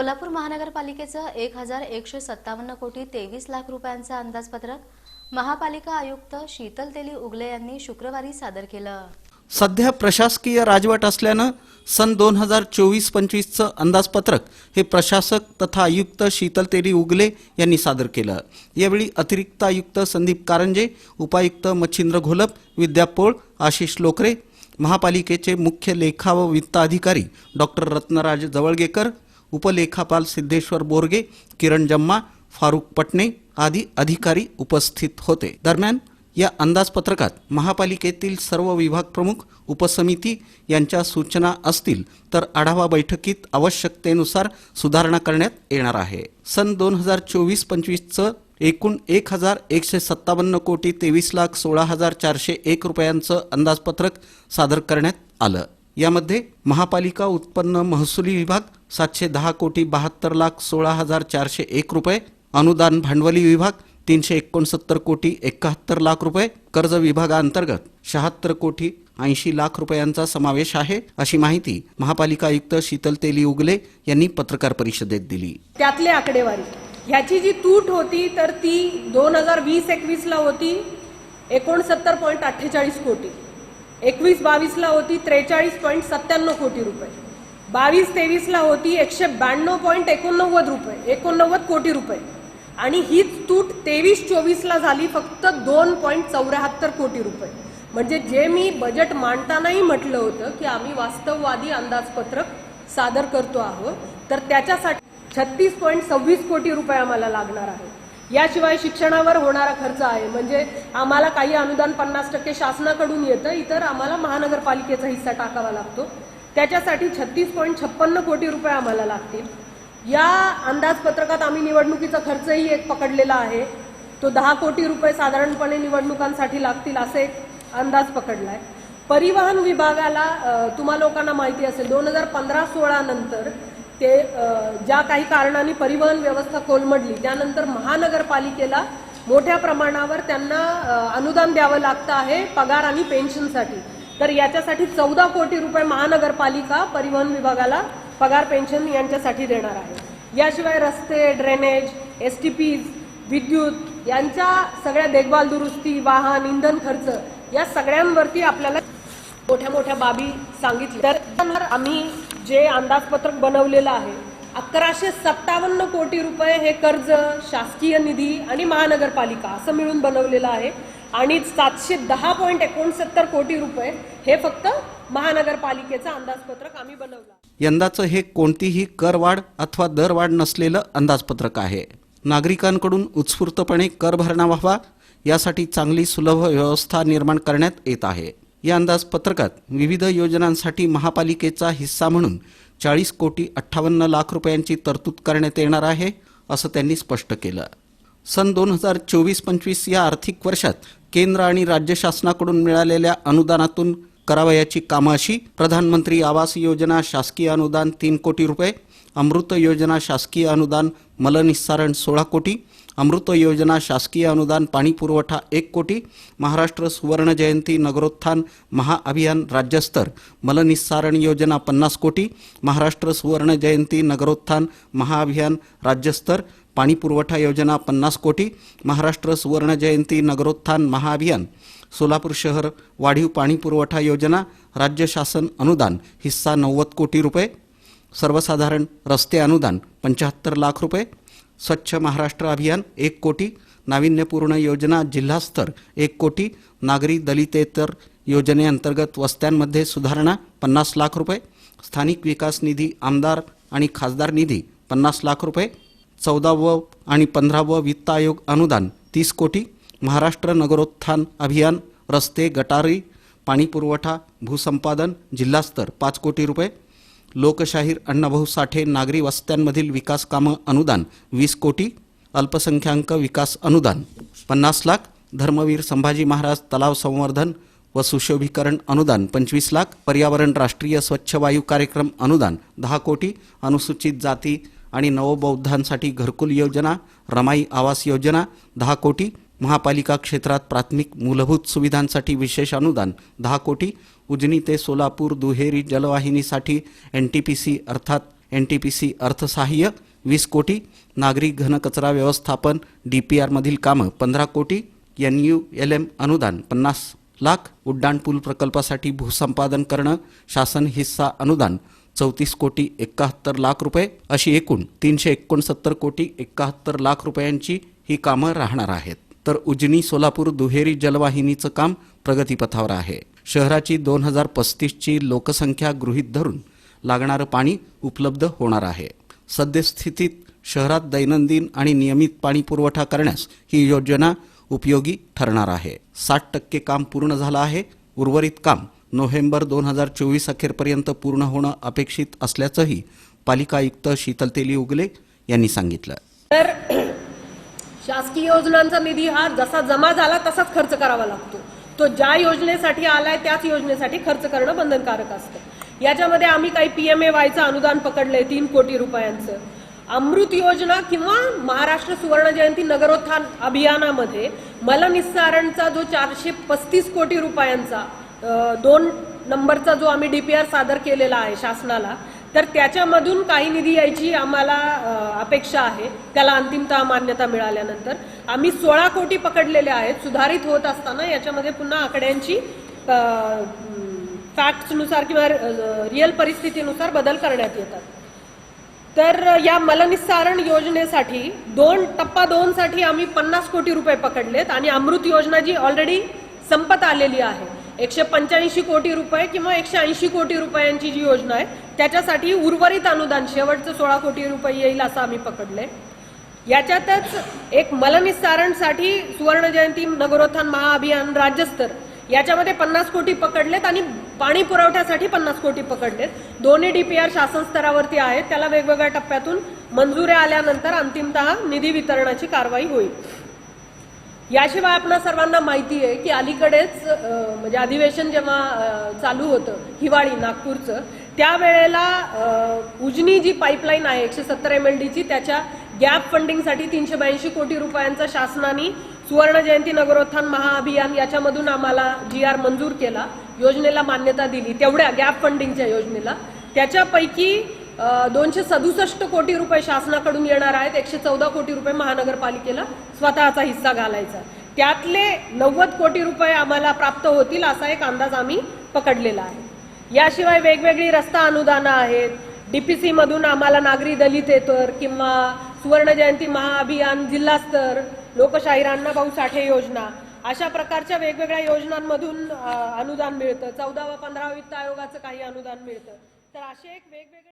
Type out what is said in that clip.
सोलापूर महानगरपालिकेचं एक हजार एकशे सत्तावन्न कोटी तेवीस लाख रुपयांचं अंदाजपत्रक महापालिका आयुक्त शीतल तेली उगले यांनी शुक्रवारी सादर केलं. सध्या प्रशासकीय राजवट असल्यानं सन दोन हजार चोवीस पंचवीसचं अंदाजपत्रक हे प्रशासक तथा आयुक्त शीतल तेरी उगले यांनी सादर केलं. यावेळी अतिरिक्त आयुक्त संदीप कारंजे उपायुक्त मच्छिंद्र घोलप विद्या पोळ आशिष लोकरे महापालिकेचे मुख्य लेखा व वित्त अधिकारी डॉक्टर रत्नराज जवळगेकर उपलेखापाल सिद्धेश्वर बोरगे किरण जम्मा फारुख पटणे आदी अधिकारी उपस्थित होते. दरम्यान या अंदाजपत्रकात महापालिकेतील सर्व विभाग प्रमुख उपसमिती यांच्या सूचना असतील तर आढावा बैठकीत आवश्यकतेनुसार सुधारणा करण्यात येणार आहे. सन दोन हजार चोवीस पंचवीसचं एकूण एक हजार एकशे सत्तावन्न कोटी तेवीस लाख सोळा हजार चारशे एक रुपयांचं अंदाजपत्रक सादर करण्यात आलं. यामध्ये महापालिका उत्पन्न महसुली विभाग सातशे दहा कोटी बहात्तर लाख सोळा हजार चारशे एक रुपये अनुदान भांडवली विभाग तीनशे एकोणसत्तर कोटी एकाहत्तर लाख रुपये कर्ज विभागाअंतर्गत शहात्तर कोटी ऐंशी लाख रुपयांचा समावेश आहे अशी माहिती महापालिका आयुक्त शीतल तेली उगले यांनी पत्रकार परिषदेत दिली. त्यातले आकडेवारी. ह्याची जी तूट होती तर ती दोन हजार वीस एकवीसला होती एकोणसत्तर पॉईंट अठ्ठेचाळीस कोटी. एकवीस बावीसला होती त्रेचाळीस पॉईंट सत्त्याण्णव कोटी रुपये. बावीस तेवीसला होती एकशे ब्याण्णव पॉईंट एकोणनव्वद रुपये एकोणनव्वद कोटी रुपये. आणि हीच तूट तेवीस चोवीसला झाली फक्त दोन पॉईंट चौऱ्याहत्तर कोटी रुपये. म्हणजे जे मी बजेट मांडतानाही म्हटलं होतं की आम्ही वास्तववादी अंदाजपत्रक सादर करतो आहोत तर त्याच्यासाठी छत्तीस पॉईंट सव्वीस कोटी रुपये आम्हाला लागणार आहे याशिवाय शिक्षणावर होणारा खर्च आहे. म्हणजे आम्हाला काही अनुदान पन्नास टक्के शासनाकडून येतं इतर आम्हाला महानगरपालिकेचा हिस्सा टाकावा लागतो. त्याच्यासाठी छत्तीस पॉईंट छप्पन्न कोटी रुपये आम्हाला लागतील. या अंदाजपत्रकात आम्ही निवडणुकीचा खर्चही एक पकडलेला आहे. तो दहा कोटी रुपये साधारणपणे निवडणुकांसाठी लागतील असे एक अंदाज पकडलाय. परिवहन विभागाला तुम्हा लोकांना माहिती असेल दोन हजार पंधरा सोळा नंतर ते ज्या काही कारणाने परिवहन व्यवस्था कोलमडली त्यानंतर महानगरपालिकेला मोठ्या प्रमाणावर त्यांना अनुदान द्यावं लागतं आहे पगार आणि पेन्शनसाठी. तर याच्यासाठी चौदा कोटी रुपये महानगरपालिका परिवहन विभागाला पगार पेन्शन यांच्यासाठी देणार आहे. याशिवाय रस्ते ड्रेनेज एस टी पीज विद्युत यांच्या सगळ्या देखभाल दुरुस्ती वाहन इंधन खर्च या सगळ्यांवरती आपल्याला मोठ्या मोठ्या बाबी सांगितल्या. तर आम्ही जे अंदाजपत्रक बनवलेलं आहे अकराशे सत्तावन्न कोटी रुपये हे कर्ज शासकीय निधी आणि महानगरपालिका असं मिळून बनवलेलं आहे आणि सातशे दहा पॉईंट एकोणसत्तर कोटी रुपये हे फक्त महानगरपालिकेचं अंदाजपत्रक आम्ही बनवलं यंदाचं हे कोणतीही करवाढ अथवा दरवाढ नसलेलं अंदाजपत्रक आहे. नागरिकांकडून उत्स्फूर्तपणे कर भरणा व्हावा यासाठी चांगली सुलभ व्यवस्था निर्माण करण्यात येत आहे. या अंदाजपत्रकात विविध योजनांसाठी महापालिकेचा हिस्सा म्हणून चाळीस कोटी अठ्ठावन्न लाख रुपयांची तरतूद करण्यात येणार आहे असं त्यांनी स्पष्ट केलं. सन दोन हजार चोवीस पंचवीस या आर्थिक वर्षात केंद्र आणि राज्य शासनाकडून मिळालेल्या अनुदानातून करावयाची कामं अशी प्रधानमंत्री आवास योजना शासकीय अनुदान तीन कोटी रुपये अमृत योजना शासकीय अनुदान मलनिस्सारण सोळा कोटी अमृत योजना शासकीय अनुदान पाणी पुरवठा एक कोटी महाराष्ट्र सुवर्ण जयंती नगरोत्थान महाअभियान राज्यस्तर मलनिस्सारण योजना पन्नास कोटी महाराष्ट्र सुवर्ण जयंती नगरोत्थान महाअभियान राज्यस्तर पाणी पुरवठा योजना पन्नास कोटी महाराष्ट्र सुवर्ण जयंती नगरोत्थान महाअभियान सोलापूर शहर वाढीव पाणी पुरवठा योजना राज्य शासन अनुदान हिस्सा नव्वद कोटी रुपये सर्वसाधारण रस्ते अनुदान पंच्याहत्तर लाख रुपये स्वच्छ महाराष्ट्र अभियान एक कोटी नाविन्यपूर्ण योजना जिल्हास्तर एक कोटी नागरी दलितेतर योजनेअंतर्गत वस्त्यांमध्ये सुधारणा पन्नास लाख रुपये स्थानिक विकास निधी आमदार आणि खासदार निधी पन्नास लाख रुपये चौदावं आणि पंधरावं वित्त आयोग अनुदान तीस कोटी महाराष्ट्र नगरोत्थान अभियान रस्ते गटारी पाणीपुरवठा भूसंपादन जिल्हास्तर पाच कोटी रुपये लोकशाहीर अण्णाभाऊ साठे नागरी वस्त्यांमधील विकास कामं अनुदान वीस कोटी अल्पसंख्याक विकास अनुदान पन्नास लाख धर्मवीर संभाजी महाराज तलाव संवर्धन व सुशोभीकरण अनुदान पंचवीस लाख पर्यावरण राष्ट्रीय स्वच्छ वायू कार्यक्रम अनुदान दहा कोटी अनुसूचित जाती आणि नवबौद्धांसाठी घरकुल योजना रमाई आवास योजना दहा कोटी महापालिका क्षेत्रात प्राथमिक मूलभूत सुविधांसाठी विशेष अनुदान दहा कोटी. उजनी ते सोलापूर दुहेरी जलवाहिनीसाठी एन टी पी सी अर्थात एन टी पी सी अर्थसहाय्य वीस कोटी. नागरी घनकचरा व्यवस्थापन डी पी आरमधील कामं पंधरा कोटी. एन यू एल एम अनुदान पन्नास लाख. उड्डाणपूल प्रकल्पासाठी भूसंपादन करणं शासन हिस्सा अनुदान चौतीस कोटी एकाहत्तर लाख रुपये. अशी एकूण तीनशे एकोणसत्तर कोटी एकाहत्तर लाख रुपयांची ही कामं राहणार आहेत. तर उजनी सोलापूर दुहेरी जलवाहिनीचं काम प्रगतीपथावर आहे. शहराची दोन हजार पस्तीसची लोकसंख्या गृहीत धरून लागणारं पाणी उपलब्ध होणार आहे. सद्यस्थितीत शहरात दैनंदिन आणि नियमित पाणी पुरवठा करण्यास ही योजना उपयोगी ठरणार आहे. साठ टक्के काम पूर्ण झालं आहे. उर्वरित काम नोव्हेंबर दोन हजार चोवीस अखेरपर्यंत पूर्ण होणं अपेक्षित असल्याचंही पालिका आयुक्त शीतल तेली उगले यांनी सांगितलं. तर शासकीय योजनांचा निधी हा जसा जमा झाला तसाच खर्च करावा लागतो. तो ज्या योजनेसाठी आलाय त्याच योजनेसाठी खर्च करणं बंधनकारक असतं. याच्यामध्ये आम्ही काही पी एम ए वायचं अनुदान पकडलंय तीन कोटी रुपयांचं. अमृत योजना किंवा महाराष्ट्र सुवर्ण जयंती नगरोत्थान अभियानामध्ये मलनिस्सारणचा जो चारशे पस्तीस कोटी रुपयांचा दोन नंबरचा जो आम्ही डीपीआर सादर केलेला आहे शासनाला तर त्याच्यामधून काही निधी यायची आम्हाला अपेक्षा आहे. त्याला अंतिमतः मान्यता मिळाल्यानंतर. आम्ही सोळा कोटी पकडलेले आहेत सुधारित होत असताना याच्यामध्ये पुन्हा आकड्यांची फॅक्ट्सनुसार किंवा रिअल परिस्थितीनुसार बदल करण्यात येतात. तर या मलनिस्सारण योजनेसाठी दोन टप्पा दोनसाठी आम्ही पन्नास कोटी रुपये पकडलेत आणि अमृत योजना जी ऑलरेडी संपत आलेली आहे एकशे पंच्याऐंशी कोटी रुपये किंवा एकशे ऐंशी कोटी रुपयांची जी योजना आहे त्याच्यासाठी उर्वरित अनुदान शेवटचं सोळा कोटी रुपये येईल असं आम्ही पकडले याच्यातच एक मलनिस्सारणसाठी सुवर्ण जयंती नगरोत्थान महाअभियान राज्यस्तर याच्यामध्ये पन्नास कोटी पकडलेत आणि पाणी पुरवठ्यासाठी पन्नास कोटी पकडलेत. दोन्ही डीपीआर शासन स्तरावरती आहेत त्याला वेगवेगळ्या टप्प्यातून मंजुऱ्या आल्यानंतर अंतिमतः निधी वितरणाची कारवाई होईल. याशिवाय आपणा सर्वांना माहिती आहे की अलीकडेच म्हणजे अधिवेशन जेव्हा चालू होतं हिवाळी नागपूरचं त्यावेळेला उजनी जी पाईपलाईन आहे एकशे सत्तर एम एल डीची त्याच्या गॅप फंडिंगसाठी तीनशे ब्याऐंशी कोटी रुपयांचा शासनाने सुवर्ण जयंती नगरोत्थान महाअभियान याच्यामधून आम्हाला जी आर मंजूर केला योजनेला मान्यता दिली तेवढ्या गॅप फंडिंगच्या योजनेला. त्याच्यापैकी दोनशे सदुसष्ट कोटी रुपये शासनाकडून येणार आहेत. एकशे चौदा कोटी रुपये महानगरपालिकेला स्वतःचा हिस्सा घालायचा त्यातले नव्वद कोटी रुपये आम्हाला प्राप्त होतील असा एक अंदाज आम्ही पकडलेला आहे. याशिवाय वेगवेगळी रस्ता अनुदानं आहेत. डीपीसी मधून आम्हाला नागरी दलित येतर किंवा सुवर्ण जयंती महाअभियान जिल्हास्तर लोकशाहीर अण्णाभाऊ साठे योजना अशा प्रकारच्या वेगवेगळ्या योजनांमधून अनुदान मिळतं. चौदावा पंधरावा वित्त आयोगाचं काही अनुदान मिळतं. तर असे एक वेगवेगळे